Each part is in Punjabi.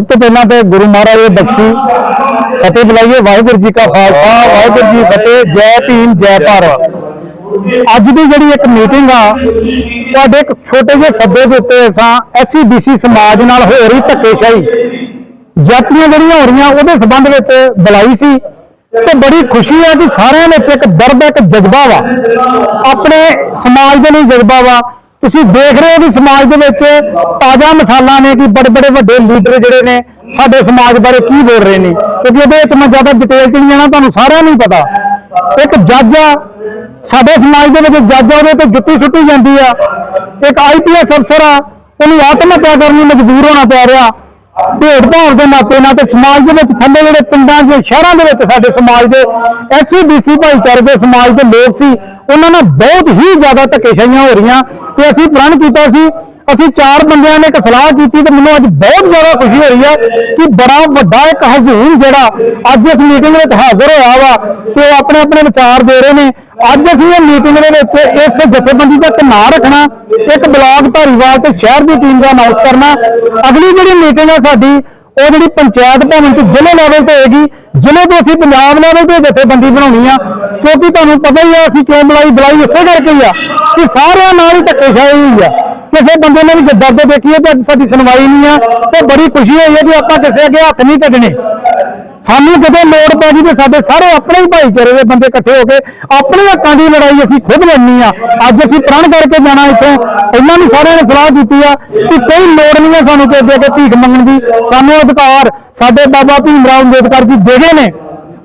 ਸਭ ਤੋਂ ਪਹਿਲਾਂ ਤੇ ਗੁਰੂ ਮਹਾਰਾਜ ਦੇ ਬਖਸ਼ੀ। ਫਤਿਹ ਬੁਲਾਈਏ, ਵਾਹਿਗੁਰੂ ਜੀ ਕਾ ਖਾਲਸਾ, ਵਾਹਿਗੁਰੂ ਜੀ ਫਤਿਹ, ਜੈ ਭੀਮ, ਜੈ ਭਾਰਤ। ਅੱਜ ਦੀ ਜਿਹੜੀ ਇੱਕ ਮੀਟਿੰਗ ਆ, ਤੁਹਾਡੇ ਇੱਕ ਛੋਟੇ ਜਿਹੇ ਸੱਦੇ ਦੇ ਉੱਤੇ ਅਸਾਂ ਐਸਸੀ ਬੀਸੀ ਸਮਾਜ ਨਾਲ ਹੋ ਰਹੀ ਧੱਕੇਸ਼ਾਹੀ। ਜਾਤੀਆਂ ਜਿਹੜੀਆਂ ਹੋ ਰਹੀਆਂ, ਉਹਦੇ ਸੰਬੰਧ ਵਿੱਚ ਬੁਲਾਈ ਸੀ ਤੇ ਬੜੀ ਖੁਸ਼ੀ ਆ ਕਿ ਸਾਰਿਆਂ ਵਿੱਚ ਇੱਕ ਦਰਦ ਇੱਕ ਜਜ਼ਬਾ ਵਾ। ਆਪਣੇ ਸਮਾਜ ਦੇ ਲਈ ਜਜ਼ਬਾ ਵਾ। ਤੁਸੀਂ ਦੇਖ ਰਹੇ ਹੋ ਕਿ ਸਮਾਜ ਦੇ ਵਿੱਚ ਤਾਜ਼ਾ ਮਸਾਲਾ ਨੇ ਕਿ ਬੜੇ ਬੜੇ ਵੱਡੇ ਲੀਡਰ ਜਿਹੜੇ ਨੇ ਸਾਡੇ ਸਮਾਜ ਬਾਰੇ ਕੀ ਬੋਲ ਰਹੇ ਨੇ, ਕਿਉਂਕਿ ਉਹਦੇ ਵਿੱਚ ਮੈਂ ਜ਼ਿਆਦਾ ਡਿਟੇਲ ਚ ਨਹੀਂ ਜਾਣਾ ਤੁਹਾਨੂੰ ਸਾਰਿਆਂ ਨੂੰ ਪਤਾ। ਇੱਕ ਜੱਜ ਆ, ਸਾਡੇ ਸਮਾਜ ਦੇ ਵਿੱਚ ਜੱਜ ਆ, ਉਹਦੇ ਤੇ ਜੁੱਤੀ ਸੁੱਟੀ ਜਾਂਦੀ ਆ। ਇੱਕ ਆਈਪੀਐਸ ਅਫਸਰ ਆ, ਉਹਨੂੰ ਆਤਮ ਹੱਤਿਆ ਕਰਨ ਨੂੰ ਮਜਬੂਰ ਹੋਣਾ ਪੈ ਰਿਹਾ। ਭੇਡ ਭਾਵ ਦੇ ਨਾਤੇ ਨਾਲ ਤੇ ਸਮਾਜ ਦੇ ਵਿੱਚ ਥੱਲੇ ਜਿਹੜੇ ਪਿੰਡਾਂ ਦੇ, ਸ਼ਹਿਰਾਂ ਦੇ ਵਿੱਚ ਸਾਡੇ ਸਮਾਜ ਦੇ ਐਸਸੀ ਬੀਸੀ ਭਾਈਚਾਰੇ ਦੇ ਸਮਾਜ ਦੇ ਲੋਕ ਸੀ, ਉਹਨਾਂ ਨਾਲ ਬਹੁਤ ਹੀ ਜ਼ਿਆਦਾ ਧੱਕੇਸ਼ਾਹੀਆਂ ਹੋ ਰਹੀਆਂ। ਤੇ ਅਸੀਂ ਪ੍ਰਣ ਕੀਤਾ ਸੀ, ਅਸੀਂ ਚਾਰ ਬੰਦਿਆਂ ਨੇ ਇੱਕ ਸਲਾਹ ਕੀਤੀ ਤੇ ਮੈਨੂੰ ਅੱਜ ਬਹੁਤ ਜ਼ਿਆਦਾ ਖੁਸ਼ੀ ਹੋ ਰਹੀ ਹੈ ਕਿ ਬੜਾ ਵੱਡਾ ਇੱਕ ਹਜ਼ੂਰ ਜਿਹੜਾ ਅੱਜ ਇਸ ਮੀਟਿੰਗ ਵਿੱਚ ਹਾਜ਼ਰ ਹੋਇਆ ਵਾ ਤੇ ਉਹ ਆਪਣੇ ਆਪਣੇ ਵਿਚਾਰ ਦੇ ਰਹੇ ਨੇ। ਅੱਜ ਅਸੀਂ ਇਹ ਮੀਟਿੰਗ ਦੇ ਵਿੱਚ ਇਸ ਜਥੇਬੰਦੀ ਦਾ ਇੱਕ ਨਾਂ ਰੱਖਣਾ, ਇੱਕ ਬਲਾਕ ਧਾਰੀਵਾਲ ਤੇ ਸ਼ਹਿਰ ਦੀ ਟੀਮ ਦਾ ਅਨਾਉਂਸ ਕਰਨਾ। ਅਗਲੀ ਜਿਹੜੀ ਮੀਟਿੰਗ ਹੈ ਸਾਡੀ, ਉਹ ਜਿਹੜੀ ਪੰਚਾਇਤ ਭਵਨ ਚ ਜ਼ਿਲ੍ਹੇ ਲੈਵਲ ਤੇ ਹੋਏਗੀ, ਜ਼ਿਲ੍ਹੇ ਤੋਂ ਅਸੀਂ ਪੰਜਾਬ ਲੈਵਲ ਤੇ ਜਥੇਬੰਦੀ ਬਣਾਉਣੀ ਆ। ਕਿਉਂਕਿ ਤੁਹਾਨੂੰ ਪਤਾ ਹੀ ਆ, ਅਸੀਂ ਕਿਉਂ ਬੁਲਾਈ ਬੁਲਾਈ ਇਸੇ ਕਰਕੇ ਹੀ ਆ ਕਿ ਸਾਰਿਆਂ ਨਾਲ ਹੀ ਧੱਕੇਸ਼ਾਹੀ ਹੋਈ ਆ। ਕਿਸੇ ਬੰਦੇ ਨੇ ਵੀ ਦਰਦ ਦੇਖੀਏ ਤੇ ਅੱਜ ਸਾਡੀ ਸੁਣਵਾਈ ਨਹੀਂ ਆ, ਤੇ ਬੜੀ ਖੁਸ਼ੀ ਹੋਈ ਹੈ ਕਿ ਆਪਾਂ ਕਿਸੇ ਅੱਗੇ ਹੱਥ ਨਹੀਂ ਕੱਢਣੇ। ਸਾਨੂੰ ਜਦੋਂ ਲੋੜ ਪੈ ਗਈ ਤੇ ਸਾਡੇ ਸਾਰੇ ਆਪਣੇ ਹੀ ਭਾਈਚਾਰੇ ਦੇ ਬੰਦੇ ਇਕੱਠੇ ਹੋ ਕੇ ਆਪਣੇ ਹੱਕਾਂ ਦੀ ਲੜਾਈ ਅਸੀਂ ਖੁਦ ਲੜਨੀ ਆ। ਅੱਜ ਅਸੀਂ ਪ੍ਰਣ ਕਰਕੇ ਜਾਣਾ ਇੱਥੋਂ। ਇਹਨਾਂ ਨੂੰ ਸਾਰਿਆਂ ਨੇ ਸਲਾਹ ਦਿੱਤੀ ਆ ਕਿ ਕੋਈ ਲੋੜ ਨਹੀਂ ਹੈ ਸਾਨੂੰ ਕਿਸੇ ਅੱਗੇ ਅੱਗੇ ਭੀਖ ਮੰਗਣ ਦੀ। ਸਾਨੂੰ ਅਧਿਕਾਰ, ਸਾਡੇ ਬਾਬਾ ਭੀਮ ਰਾਓ ਅੰਬੇਦਕਰ ਜੀ ਦੇ ਨੇ।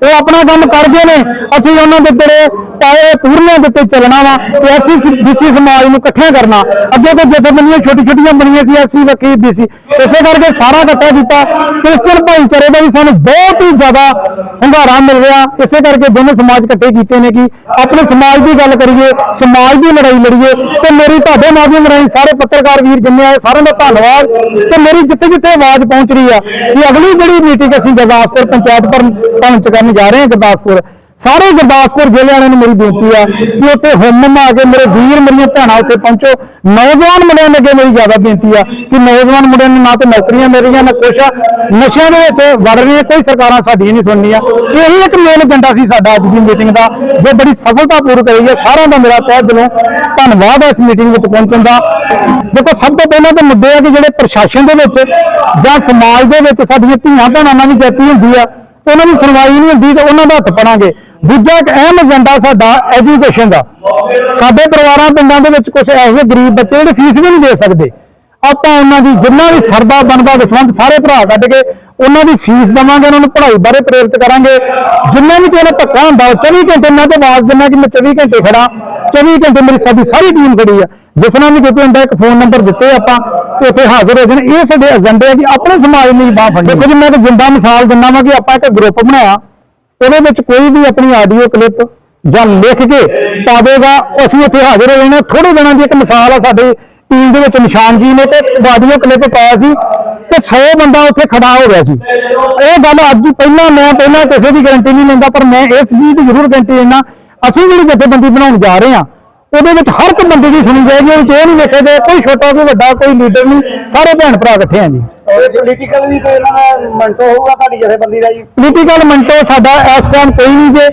ਉਹ ਆਪਣਾ ਕੰਮ ਕਰਦੇ ਨੇ। ਅਸੀਂ ਉਹਨਾਂ ਦੇ ਜਿਹੜੇ ਤਾਂ ਇਹ ਪੂਰਨਾਂ ਦੇ ਉੱਤੇ ਚੱਲਣਾ ਵਾ ਤੇ ਅਸੀਂ ਬੀਸੀ ਸਮਾਜ ਨੂੰ ਇਕੱਠਿਆਂ ਕਰਨਾ। ਅੱਗੇ ਤੋਂ ਜਥੇਬੰਦੀਆਂ ਛੋਟੀ ਛੋਟੀਆਂ ਬਣੀਆਂ ਸੀ ਅਸੀਂ ਵਕੀ ਬੀਸੀ ਇਸੇ ਕਰਕੇ ਸਾਰਾ ਇਕੱਠਾ ਕੀਤਾ। ਕ੍ਰਿਸਚਨ ਭਾਈਚਾਰੇ ਦਾ ਵੀ ਸਾਨੂੰ ਬਹੁਤ ਹੀ ਜ਼ਿਆਦਾ ਹੰਗਾਰਾ ਮਿਲ ਰਿਹਾ। ਇਸੇ ਕਰਕੇ ਦੋਵੇਂ ਸਮਾਜ ਇਕੱਠੇ ਕੀਤੇ ਨੇ ਕਿ ਆਪਣੇ ਸਮਾਜ ਦੀ ਗੱਲ ਕਰੀਏ, ਸਮਾਜ ਦੀ ਲੜਾਈ ਲੜੀਏ। ਤੇ ਮੇਰੀ ਤੁਹਾਡੇ ਮਾਧਿਅਮ ਰਾਹੀਂ ਸਾਰੇ ਪੱਤਰਕਾਰ ਵੀਰ ਜਿੰਨੇ ਆਏ, ਸਾਰਿਆਂ ਦਾ ਧੰਨਵਾਦ। ਤੇ ਮੇਰੀ ਜਿੱਥੇ ਜਿੱਥੇ ਆਵਾਜ਼ ਪਹੁੰਚ ਰਹੀ ਆ ਕਿ ਅਗਲੀ ਜਿਹੜੀ ਮੀਟਿੰਗ ਅਸੀਂ ਗੁਰਦਾਸਪੁਰ ਪੰਚਾਇਤ ਭਵਨ ਭਵਨ ਚ ਕਰਨ ਜਾ ਰਹੇ ਹਾਂ, ਗੁਰਦਾਸਪੁਰ ਸਾਰੇ ਗੁਰਦਾਸਪੁਰ ਜ਼ਿਲ੍ਹੇ ਵਾਲਿਆਂ ਨੂੰ ਮੇਰੀ ਬੇਨਤੀ ਆ ਕਿ ਉੱਥੇ ਹੁਮਮ ਆ ਕੇ ਮੇਰੇ ਵੀਰ, ਮੇਰੀਆਂ ਭੈਣਾਂ ਉੱਥੇ ਪਹੁੰਚੋ। ਨੌਜਵਾਨ ਮੁੰਡਿਆਂ ਨੂੰ ਅੱਗੇ ਮੇਰੀ ਜ਼ਿਆਦਾ ਬੇਨਤੀ ਆ ਕਿ ਨੌਜਵਾਨ ਮੁੰਡਿਆਂ ਨੂੰ ਨਾ ਤੇ ਨੌਕਰੀਆਂ ਮਿਲ ਰਹੀਆਂ ਨਾ ਕੁਛ ਆ। ਨਸ਼ਿਆਂ ਦੇ ਵਿੱਚ ਵੜ ਰਹੀਆਂ, ਕੋਈ ਸਰਕਾਰਾਂ ਸਾਡੀਆਂ ਨਹੀਂ ਸੁਣਨੀਆਂ। ਇਹੀ ਇੱਕ ਮੇਨ ਏਜੰਡਾ ਸੀ ਸਾਡਾ ਅੱਜ ਦੀ ਮੀਟਿੰਗ ਦਾ, ਜੋ ਬੜੀ ਸਫਲਤਾਪੂਰਵਕ ਰਹੀ ਹੈ ਸਾਰਿਆਂ ਦਾ ਮੇਰਾ ਤਹਿ ਦਿਲੋਂ ਧੰਨਵਾਦ ਹੈ ਇਸ ਮੀਟਿੰਗ ਵਿੱਚ ਪਹੁੰਚਣ ਦਾ। ਦੇਖੋ, ਸਭ ਤੋਂ ਪਹਿਲਾਂ ਤਾਂ ਮੁੱਦੇ ਆ ਕਿ ਜਿਹੜੇ ਪ੍ਰਸ਼ਾਸਨ ਦੇ ਵਿੱਚ ਜਾਂ ਸਮਾਜ ਦੇ ਵਿੱਚ ਸਾਡੀਆਂ ਧੀਆਂ ਭੈਣਾਂ ਨਾਲ ਵੀ ਜਾਤੀ ਹੁੰਦੀ ਆ। ਉਹਨਾਂ ਦੀ ਸੁਣਵਾਈ ਨਹੀਂ ਹੁੰਦੀ ਤੇ ਉਹਨਾਂ ਦਾ ਹੱਥ ਪੜਾਂਗੇ। ਦੂਜਾ ਇੱਕ ਅਹਿਮ ਏਜੰਡਾ ਸਾਡਾ ਐਜੂਕੇਸ਼ਨ ਦਾ। ਸਾਡੇ ਪਰਿਵਾਰਾਂ, ਪਿੰਡਾਂ ਦੇ ਵਿੱਚ ਕੁਝ ਇਹੋ ਜਿਹੇ ਗਰੀਬ ਬੱਚੇ ਜਿਹੜੇ ਫੀਸ ਵੀ ਨਹੀਂ ਦੇ ਸਕਦੇ। ਆਪਾਂ ਉਹਨਾਂ ਦੀ ਜਿੰਨਾ ਵੀ ਸਰਦਾ ਬਣਦਾ ਦਸਵੰਤ ਸਾਰੇ ਭਰਾ ਕੱਢ ਕੇ ਉਹਨਾਂ ਦੀ ਫੀਸ ਦੇਵਾਂਗੇ, ਉਹਨਾਂ ਨੂੰ ਪੜ੍ਹਾਈ ਬਾਰੇ ਪ੍ਰੇਰਿਤ ਕਰਾਂਗੇ। ਜਿੰਨਾ ਵੀ ਕੋਈ ਧੱਕਾ ਹੁੰਦਾ, ਉਹ 24 ਘੰਟੇ ਮੈਂ ਤੇ ਆਵਾਜ਼ ਦਿੰਦਾ ਕਿ ਮੈਂ 24 ਘੰਟੇ ਖੜਾ 24 ਘੰਟੇ ਮੇਰੀ ਸਾਡੀ ਸਾਰੀ ਟੀਮ ਖੜੀ ਆ। ਜਿਸ ਨਾਲ ਵੀ ਕਿਤੇ ਹੁੰਦਾ, ਇੱਕ ਫੋਨ ਨੰਬਰ ਦਿੱਤੇ ਆਪਾਂ ਤੇ ਉੱਥੇ ਹਾਜ਼ਰ ਹੋ ਜਾਣ। ਇਹ ਸਾਡੇ ਏਜੰਡੇ ਆ ਕਿ ਆਪਣੇ ਸਮਾਜ ਲਈ ਬਾਹ ਫੜਨੀ ਦੇਖੋ ਜੀ, ਮੈਂ ਇੱਕ ਜਿੰਦਾ ਮਿਸਾਲ ਦਿੰਦਾ ਵਾਂ ਕਿ ਆਪਾਂ ਇੱਕ ਗਰੁੱਪ ਬਣਾਇਆ। ਉਹਦੇ ਵਿੱਚ ਕੋਈ ਵੀ ਆਪਣੀ ਆਡੀਓ ਕਲਿੱਪ ਜਾਂ ਲਿਖ ਕੇ ਪਾਵੇਗਾ, ਅਸੀਂ ਉੱਥੇ ਹਾਜ਼ਰ ਹੋ ਜਾਣਾ। ਥੋੜੇ ਦਿਨਾਂ ਦੀ ਇੱਕ ਮਿਸਾਲ ਆ ਸਾਡੇ ਟੀਮ ਦੇ ਵਿੱਚ ਨਿਸ਼ਾਨ ਜੀ ਨੇ ਤੇ ਆਡੀਓ ਕਲਿੱਪ ਪਾਇਆ ਸੀ ਤੇ 100 ਬੰਦਾ ਉੱਥੇ ਖੜਾ ਹੋ ਗਿਆ ਸੀ। ਇਹ ਗੱਲ ਅੱਜ ਪਹਿਲਾਂ ਮੈਂ ਪਹਿਲਾਂ ਕਿਸੇ ਦੀ ਗਾਰੰਟੀ ਨਹੀਂ ਲੈਂਦਾ ਪਰ ਮੈਂ ਇਸ ਚੀਜ਼ ਦੀ ਜ਼ਰੂਰ ਗਾਰੰਟੀ ਲੈਣਾ ਅਸੀਂ ਜਿਹੜੀ ਜਥੇਬੰਦੀ ਬਣਾਉਣ ਜਾ ਰਹੇ ਹਾਂ ਉਹਦੇ ਵਿੱਚ ਹਰ ਇੱਕ ਬੰਦੇ ਦੀ ਸੁਣੀ ਜਾਏਗੀ ਉਹ ਇਹ ਨਹੀਂ ਵੇਖਿਆ ਜਾਏ ਕੋਈ ਛੋਟਾ ਕੋਈ ਵੱਡਾ ਕੋਈ ਲੀਡਰ ਨਹੀਂ ਸਾਰੇ ਭੈਣ ਭਰਾ ਇਕੱਠੇ ਆ ਜੀ। ਪੋਲੀਟੀਕਲ ਵੀ ਕੋਈ ਇਹਨਾਂ ਦਾ ਮੰਟੋ ਹੋਊਗਾ ਤੁਹਾਡੀ ਜਥੇਬੰਦੀ ਦਾ ਜੀ? ਪੋਲੀਟੀਕਲ ਮੰਟੋ ਸਾਡਾ ਇਸ ਟਾਈਮ ਕੋਈ ਨਹੀਂ ਜੇ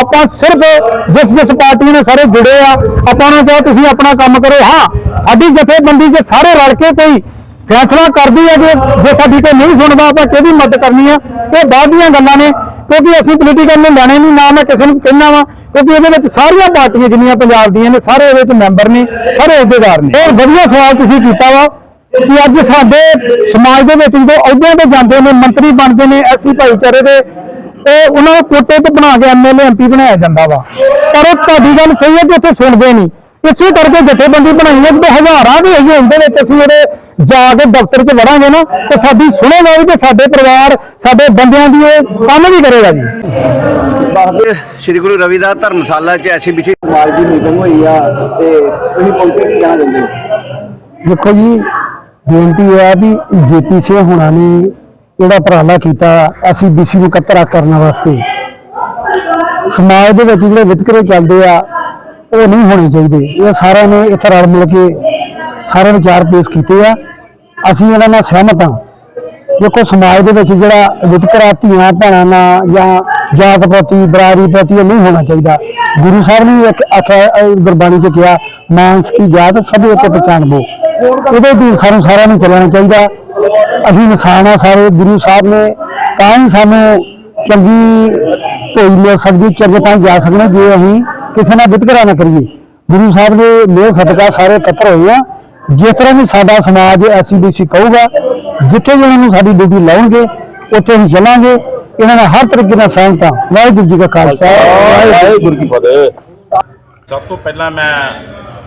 ਆਪਾਂ ਸਿਰਫ ਜਿਸ ਜਿਸ ਪਾਰਟੀ ਨੇ ਸਾਰੇ ਜੁੜੇ ਆ, ਆਪਾਂ ਨੂੰ ਕਿਹਾ ਤੁਸੀਂ ਆਪਣਾ ਕੰਮ ਕਰੋ। ਹਾਂ, ਸਾਡੀ ਜਥੇਬੰਦੀ ਜੇ ਸਾਰੇ ਰਲ ਕੇ ਕੋਈ ਫੈਸਲਾ ਕਰਦੀ ਹੈ ਕਿ ਜੇ ਸਾਡੀ ਕੋਈ ਨਹੀਂ ਸੁਣਦਾ, ਆਪਾਂ ਕਿਹਦੀ ਮਦਦ ਕਰਨੀ ਆ? ਇਹ ਬਾਅਦ ਦੀਆਂ ਗੱਲਾਂ ਨੇ, ਕਿਉਂਕਿ ਅਸੀਂ ਪੋਲੀਟੀਕਲ ਨੂੰ ਲੈਣੇ ਨਹੀਂ, ਨਾ ਮੈਂ ਕਿਸੇ ਨੂੰ ਕਹਿਣਾ ਵਾ, ਕਿਉਂਕਿ ਇਹਦੇ ਵਿੱਚ ਸਾਰੀਆਂ ਪਾਰਟੀਆਂ ਜਿੰਨੀਆਂ ਪੰਜਾਬ ਦੀਆਂ ਨੇ, ਸਾਰੇ ਇਹਦੇ ਵਿੱਚ ਮੈਂਬਰ ਨੇ, ਸਾਰੇ ਅਹੁਦੇਦਾਰ ਨੇ। ਹੋਰ ਵਧੀਆ ਸਵਾਲ ਤੁਸੀਂ ਕੀਤਾ ਵਾ ਕਿ ਅੱਜ ਸਾਡੇ ਸਮਾਜ ਦੇ ਵਿੱਚ ਜਦੋਂ ਅਹੁਦਿਆਂ ਤੇ ਜਾਂਦੇ ਨੇ, ਮੰਤਰੀ ਬਣਦੇ ਨੇ, ਐਸੀ ਭਾਈਚਾਰੇ ਦੇ ਉਹ ਉਹਨਾਂ ਨੂੰ ਕੋਟੇ ਤੇ ਬਣਾ ਕੇ ਐਮਐਲਏ ਐਮਪੀ ਬਣਾਇਆ ਜਾਂਦਾ ਵਾ। ਪਰ ਉਹ ਤੁਹਾਡੀ ਗੱਲ ਸਹੀ ਹੈ ਕਿ ਉੱਥੇ ਸੁਣਦੇ ਨਹੀਂ। ਇਸੇ ਕਰਕੇ ਜਥੇਬੰਦੀ ਬਣਾਈ ਹੈ ਕਿ ਹਜ਼ਾਰਾਂ ਦੇ ਅਜੇ ਹੁੰਦੇ ਵਿੱਚ ਅਸੀਂ ਉਹਦੇ ਜਾ ਕੇ ਦਫ਼ਤਰ 'ਚ ਵੜਾਂਗੇ ਨਾ ਤੇ ਸਾਡੀ ਸੁਣੇਗਾ ਵੀ ਤੇ ਸਾਡੇ ਪਰਿਵਾਰ ਸਾਡੇ ਬੰਦਿਆਂ ਦੀ ਉਹ ਕੰਮ ਵੀ ਕਰੇਗਾ ਜੀ। ਸ੍ਰੀ ਗੁਰੂ ਰਵਿਦਾਸ ਧਰਮਸ਼ਾਲਾ ਚ ਐਸੀ ਬਿਛੀ ਸਮਾਜ ਦੀ ਮੀਟਿੰਗ ਹੋਈ ਆ ਤੇ ਤੁਸੀਂ ਪਹੁੰਚੇ ਕੀ ਕਹਿਣਾ ਚਾਹੁੰਦੇ ਹੋ? ਦੇਖੋ ਜੀ ਬੇਨਤੀ ਇਹ ਹੈ ਵੀ ਜੇਪੀ ਸੇ ਹੁਣਾਂ ਨੇ ਜਿਹੜਾ ਉਪਰਾਲਾ ਕੀਤਾ, ਅਸੀਂ ਐਸਸੀਬੀਸੀ ਨੂੰ ਇਕੱਤਰਾ ਕਰਨ ਵਾਸਤੇ। ਸਮਾਜ ਦੇ ਵਿੱਚ ਜਿਹੜੇ ਵਿਤਕਰੇ ਚੱਲਦੇ ਆ, ਉਹ ਨਹੀਂ ਹੋਣੇ ਚਾਹੀਦੇ। ਇਹ ਸਾਰਿਆਂ ਨੇ ਇੱਥੇ ਰਲ ਮਿਲ ਕੇ ਸਾਰੇ ਵਿਚਾਰ ਪੇਸ਼ ਕੀਤੇ ਆ। ਅਸੀਂ ਇਹਨਾਂ ਨਾਲ ਸਹਿਮਤ ਹਾਂ। ਦੇਖੋ, ਸਮਾਜ ਦੇ ਵਿੱਚ ਜਿਹੜਾ ਵਿਤਕਰਾ ਧੀਆਂ ਭੈਣਾਂ ਨਾਲ ਜਾਂ ਜਾਤ ਪ੍ਰਤੀ ਬਰਾਦਰੀ ਪ੍ਰਤੀ ਇਹ ਨਹੀਂ ਹੋਣਾ ਚਾਹੀਦਾ। ਗੁਰੂ ਸਾਹਿਬ ਨੇ ਇੱਕ ਆਖਿਆ ਗੁਰਬਾਣੀ ਚ ਕਿਹਾ, ਮਾਨਸ ਕੀ ਜਾਤ, ਸਭ ਇੱਕ ਪਛਾਣਬੋ। ਉਹਦੇ ਦੀ ਸਾਨੂੰ ਸਾਰਿਆਂ ਨੂੰ ਚੱਲਣਾ ਚਾਹੀਦਾ। ਅਸੀਂ ਇਨਸਾਨ ਆ ਸਾਰੇ ਗੁਰੂ ਸਾਹਿਬ ਨੇ ਤਾਂ ਹੀ ਸਾਨੂੰ ਚੰਗੀ ਭੇਜ ਮਿਲ ਸਕਦੀ ਚੰਗੇ ਤਾਂ ਜਾ ਸਕਦੇ ਜੇ ਅਸੀਂ ਕਿਸੇ ਨਾਲ ਵਿਤਕਰਾ ਨਾ ਕਰੀਏ। ਗੁਰੂ ਸਾਹਿਬ ਦੇ ਮੇਰ ਸਦਕਾ ਸਾਰੇ ਇਕੱਤਰ ਹੋਏ ਆ। ਜਿਸ ਤਰ੍ਹਾਂ ਵੀ ਸਾਡਾ ਸਮਾਜ ਐਸਸੀਬੀਸੀ ਕਹੂਗਾ ਜਿੱਥੇ ਵੀ ਉਹਨਾਂ ਨੂੰ ਸਾਡੀ ਡਿਊਟੀ ਲਾਉਣਗੇ ਉੱਥੇ ਅਸੀਂ ਚੱਲਾਂਗੇ। ਇਹਨਾਂ ਨਾਲ ਹਰ ਤਰੀਕੇ ਨਾਲ ਸਹਿਮਤ ਵਾਹਿਗੁਰੂ ਜੀ ਕਾ ਖਾਲਸਾ। ਵਾਹਿਗੁਰੂ ਕੀ ਫਤਿਹ। ਸਭ ਤੋਂ ਪਹਿਲਾਂ ਮੈਂ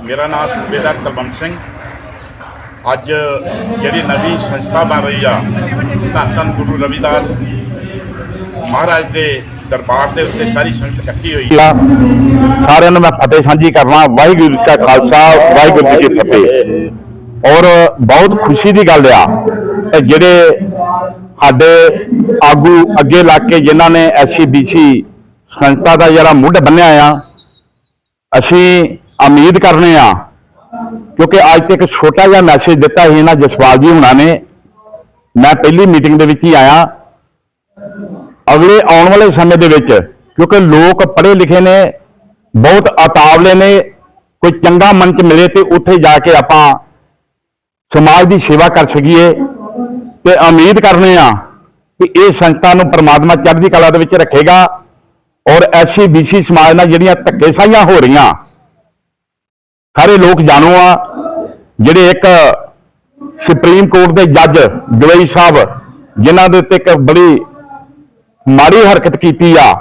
ਮੇਰਾ ਨਾਮ ਸੂਬੇਦਾਰ ਕੁਲਵੰਤ ਸਿੰਘ ਅੱਜ ਜਿਹੜੀ ਨਵੀਂ ਸੰਸਥਾ ਬਣ ਰਹੀ ਆ, ਧੰਨ ਧੰਨ ਗੁਰੂ ਰਵਿਦਾਸ ਮਹਾਰਾਜ ਦੇ ਦਰਬਾਰ ਦੇ ਉੱਤੇ ਸਾਰੀ ਸੰਗਤ ਇਕੱਠੀ ਹੋਈ। ਆ ਸਾਰਿਆਂ ਨੂੰ ਮੈਂ ਫਤਿਹ ਸਾਂਝੀ ਕਰਨਾ, ਵਾਹਿਗੁਰੂ ਜੀ ਕਾ ਖਾਲਸਾ, ਵਾਹਿਗੁਰੂ ਜੀ ਕੀ ਫਤਿਹ। ਔਰ ਬਹੁਤ ਖੁਸ਼ੀ ਦੀ ਗੱਲ ਆ ਕਿ ਜਿਹੜੇ ਸਾਡੇ ਆਗੂ ਅੱਗੇ ਲੱਗ ਕੇ ਜਿਨ੍ਹਾਂ ਨੇ ਐਸਸੀਬੀਸੀ ਸੰਸਥਾ ਦਾ ਜਿਹੜਾ ਮੁੱਢ ਬੰਨਿਆ ਆ, ਅਸੀਂ ਉਮੀਦ ਕਰਨੇ ਆ ਕਿਉਂਕਿ ਅੱਜ ਤੱਕ ਛੋਟਾ ਜਿਹਾ ਮੈਸੇਜ ਦਿੱਤਾ ਸੀ ਇਹਨਾਂ ਜਸਪਾਲ ਜੀ ਹੁਣਾਂ ਨੇ। ਮੈਂ ਪਹਿਲੀ ਮੀਟਿੰਗ ਦੇ ਵਿੱਚ ਹੀ ਆਇਆ। ਅਗਲੇ ਆਉਣ ਵਾਲੇ ਸਮੇਂ ਦੇ ਵਿੱਚ, ਕਿਉਂਕਿ ਲੋਕ ਪੜ੍ਹੇ ਲਿਖੇ ਨੇ, ਬਹੁਤ ਅਤਾਵਲੇ ਨੇ, ਕੋਈ ਚੰਗਾ ਮੰਚ ਮਿਲੇ ਤੇ ਉੱਥੇ ਜਾ ਕੇ ਆਪਾਂ ਸਮਾਜ ਦੀ ਸੇਵਾ ਕਰ ਸਕੀਏ। ਤੇ ਉਮੀਦ ਕਰਨੇ ਆ ਕਿ ਇਹ ਸੰਸਥਾ ਨੂੰ ਪ੍ਰਮਾਤਮਾ ਚੜ੍ਹਦੀ ਕਲਾ ਦੇ ਵਿੱਚ ਰੱਖੇਗਾ ਔਰ ਐਸਸੀ ਬੀਸੀ ਸਮਾਜ ਨਾਲ ਜਿਹੜੀਆਂ ਧੱਕੇਸ਼ਾਹੀਆਂ ਹੋ ਰਹੀਆਂ ਸਾਰੇ ਲੋਕ ਜਾਣੂ ਆ, ਜਿਹੜੇ ਇੱਕ ਸੁਪਰੀਮ ਕੋਰਟ ਦੇ ਜੱਜ ਗਵਈ ਸਾਹਿਬ, ਜਿਨ੍ਹਾਂ ਦੇ ਉੱਤੇ ਇੱਕ ਬੜੀ ਮਾੜੀ ਹਰਕਤ ਕੀਤੀ ਆ,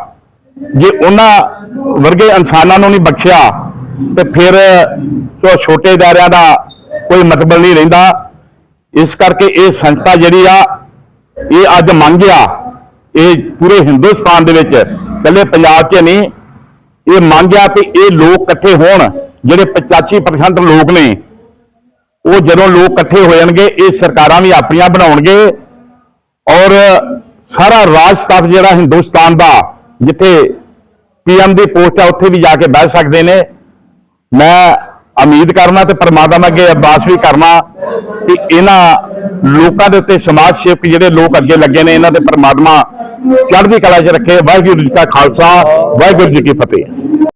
ਜੇ ਉਹਨਾਂ ਵਰਗੇ ਇਨਸਾਨਾਂ ਨੂੰ ਨਹੀਂ ਬਖਸ਼ਿਆ, ਤੇ ਫਿਰ ਜੋ ਛੋਟੇ ਦਾਇਰਿਆਂ ਦਾ ਕੋਈ ਮਤਲਬ ਨਹੀਂ ਰਹਿੰਦਾ। ਇਸ ਕਰਕੇ ਇਹ ਸੰਸਥਾ ਜਿਹੜੀ ਆ, ਇਹ ਅੱਜ ਮੰਗ ਆ, ਇਹ ਪੂਰੇ ਹਿੰਦੁਸਤਾਨ ਦੇ ਵਿੱਚ, ਇਕੱਲੇ ਪੰਜਾਬ 'ਚ ਨਹੀਂ, ਇਹ ਮੰਗ ਆ ਕਿ ਇਹ ਲੋਕ ਇਕੱਠੇ ਹੋਣ। ਜਿਹੜੇ 85% ਲੋਕ ਨੇ, ਉਹ ਜਦੋਂ ਲੋਕ ਇਕੱਠੇ ਹੋ ਜਾਣਗੇ, ਇਹ ਸਰਕਾਰਾਂ ਵੀ ਆਪਣੀਆਂ ਬਣਾਉਣਗੇ ਔਰ ਸਾਰਾ ਰਾਜ ਸਟਾਫ ਜਿਹੜਾ ਹਿੰਦੁਸਤਾਨ ਦਾ, ਜਿੱਥੇ ਪੀਐਮ ਦੀ ਪੋਸਟ ਆ, ਉੱਥੇ ਵੀ ਜਾ ਕੇ ਬਹਿ ਸਕਦੇ ਨੇ। ਮੈਂ ਉਮੀਦ ਕਰਨਾ ਤੇ ਪਰਮਾਤਮਾ ਅੱਗੇ ਅਰਦਾਸ ਵੀ ਕਰਨਾ ਕਿ ਇਹਨਾਂ ਲੋਕਾਂ ਦੇ ਉੱਤੇ ਸਮਾਜ ਸੇਵਕ ਜਿਹੜੇ ਲੋਕ ਅੱਗੇ ਲੱਗੇ ਨੇ, ਇਹਨਾਂ ਦੇ ਪਰਮਾਤਮਾ ਚੜ੍ਹਦੀ ਕਲਾ 'ਚ ਰੱਖੇ। ਵਾਹਿਗੁਰੂ ਜੀ ਕਾ ਖਾਲਸਾ, ਵਾਹਿਗੁਰੂ ਜੀ ਕੀ ਫਤਿਹ।